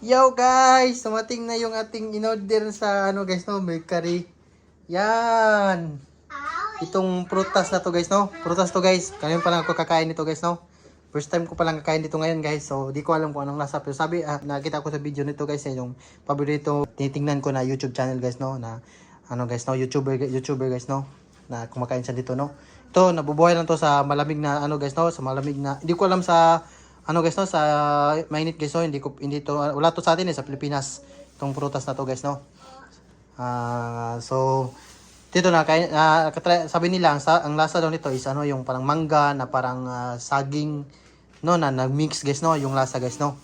Yo guys, dumating na yung ating in-order sa ano guys no, bakery. Yan. Itong prutas na to guys no. Prutas to guys. Kanina pa lang ako kakain nito guys no. First time ko pa lang kakain dito ngayon guys. So, di ko alam kung anong lasa. Pero sabi, ah, nakita ko sa video nito guys, eh, yung paborito, tinitingnan ko na YouTube channel guys no. Na, ano guys no, YouTuber, YouTuber guys no. Na kumakain siya dito no. Ito, nabubuhay lang to sa malamig na ano guys no. Sa malamig na, hindi ko alam sa, ano guys no, sa mainit guys no. Hindi ko, hindi to, wala to sa atin eh, sa Pilipinas. Itong prutas na to guys no. Ah, so, dito na kay katry- sabi nila ang, sa, ang lasa daw nito is ano yung parang mangga na parang ah, saging no na nag-mix guys no yung lasa guys no.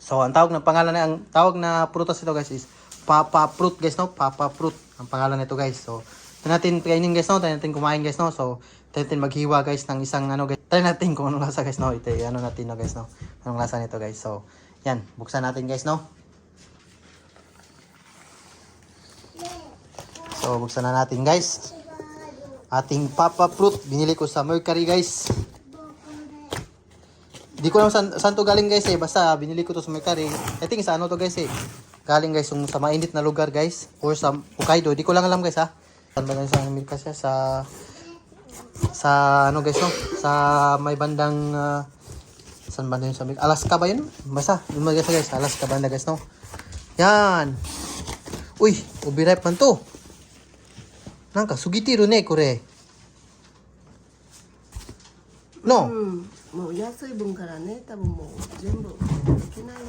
So ang tawag ng pangalan na ang tawag na prutas ito guys is papa fruit guys no, papa fruit ang pangalan nito guys. So try natin kainin guys no, try natin kumain guys no. So try natin maghiwa guys ng isang ano guys. Try natin kung anong lasa guys no. Ito ano natin no guys no. Anong lasa nito guys. So yan, buksan natin guys no. So, buksan na natin guys. Ating Papa Fruit. Binili ko sa Mercury guys. Di ko alam saan, saan to galing guys eh. Basta binili ko to sa Mercury. I think sa ano to guys eh. Galing guys yung sa mainit na lugar guys. Or sa Hokkaido. Di ko lang alam guys ha. Saan ba lang sa Amerika siya? Sa sa ano guys no? Sa may bandang ah, saan banda yun sa Amerika? Alaska ba yun? Basta. Yun mga guys guys. Alaska banda guys no? Yan. Uy, ubi ripe man to. なんか過ぎてるね、これ。の、うん、もう安い分からね多分もう全部できないよ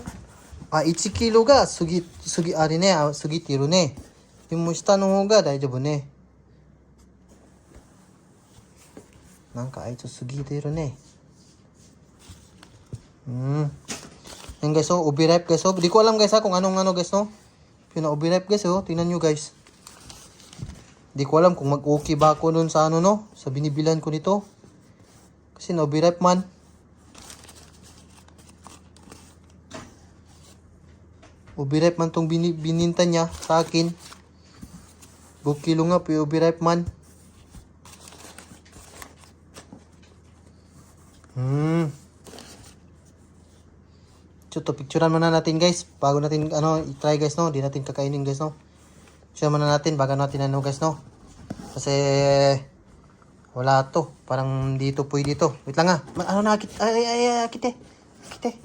あ、1キロが過ぎ、過ぎ、あれね、あ過ぎてるね。でも下の方が大丈夫ね。 なんかあいつ過ぎてるね。Hmm. Yan guys, oh, ubi ripe guys, oh. Di ko alam guys ha kung anong ano guys, no. Pina ubi ripe guys, oh. Tingnan nyo guys. Di ko alam kung mag-okay ba ako nun sa ano, no. Sa binibilan ko nito. Kasi na ubi ripe man. Ubi ripe man tong bini, bininta niya sa akin. 5 kilo nga, pero ubi ripe man. Hmm. So, to picturean muna natin guys. Bago natin, ano, i-try guys, no? Di natin kakainin guys, no? Picture muna natin, bago natin, ano guys, no? Kasi, wala to. Parang dito po dito. Wait lang. Ma- Ano na, kit, ay, ay, ay, ay, kite. Kite.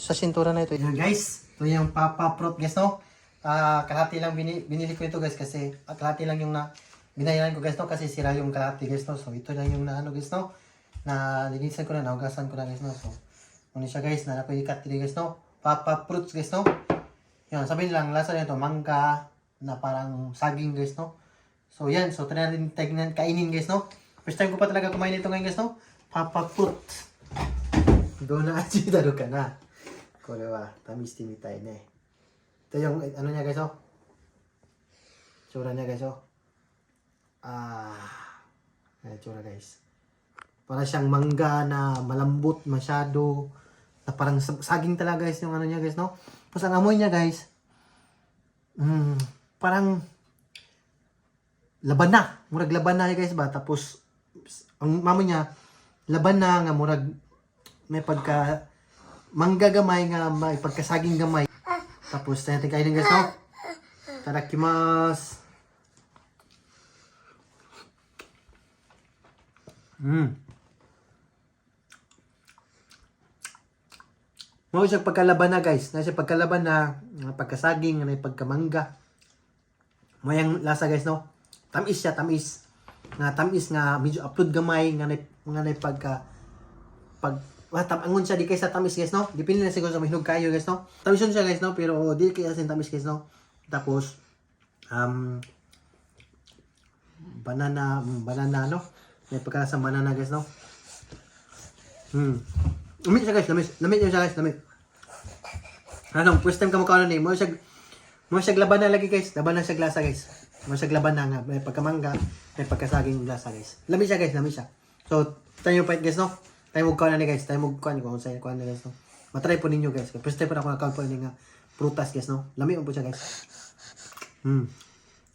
Sa sintura na ito. Yan guys. Ito yung Papa Fruit guys, no? Ah, kalahati lang bini, binili ko ito guys kasi ah, kalahati lang yung na binayaran ko guys, no? Kasi sira yung kalahati guys, no? So, ito lang yung na ano guys, no? na linisan ko na, nahugasan ko na guys no. So, muna siya guys, na ako ikat dito guys no. Papa fruits guys no. Yan, sabihin lang, lasa nito, mangga, na parang saging guys no. So yan, so try natin tignan, kainin guys no. First time ko pa talaga kumain ito ngayon guys no. Papa fruit. Do na achi daro ka na. Kore wa tamis timitai ne. Ito yung ano niya guys oh. Tsura niya guys oh. Ah, tsura guys. Para siyang mangga na malambot masyado. Na parang sag- saging talaga guys yung ano niya guys, no? Tapos ang amoy niya guys, mm, parang laban na. Murag laban na guys ba? Tapos, ang mamo niya, laban na nga murag may pagka mangga gamay nga may pagkasaging gamay. Tapos tayo natin guys, no? Tadakimasu. Mm. Mao siya pagkalaban na guys. Na siya pagkalaban na nga pagkasaging nga pagkamangga. Mo yung lasa guys no. Tamis siya, tamis. Nga tamis nga medyo upload gamay nga nay nga nay pagka pag Wah, tamangon siya di kay sa tamis guys no. Dipili na siguro sa mahinog kayo guys no. Tamis siya guys no, pero di kay asin tamis guys no. Tapos um banana banana no. May pagkalasa banana guys no. Hmm. Lamig siya guys, lamig. Lamig yun siya guys, lamig. Ano, first time ka makaano ni mo siya mo siya laban na lagi guys. Laban na siya glasa guys. Mo siya laban na nga may pagkamangga, may pagkasaging glasa guys. Lamig siya guys, lamig siya. So, tayo fight guys no. Tayo mo na ni guys, tayo mo kuan kung saan kuan guys no. Matry po ninyo guys. First time pa na ako nakakuha ni nga prutas guys no. Lamig po siya guys. Hmm.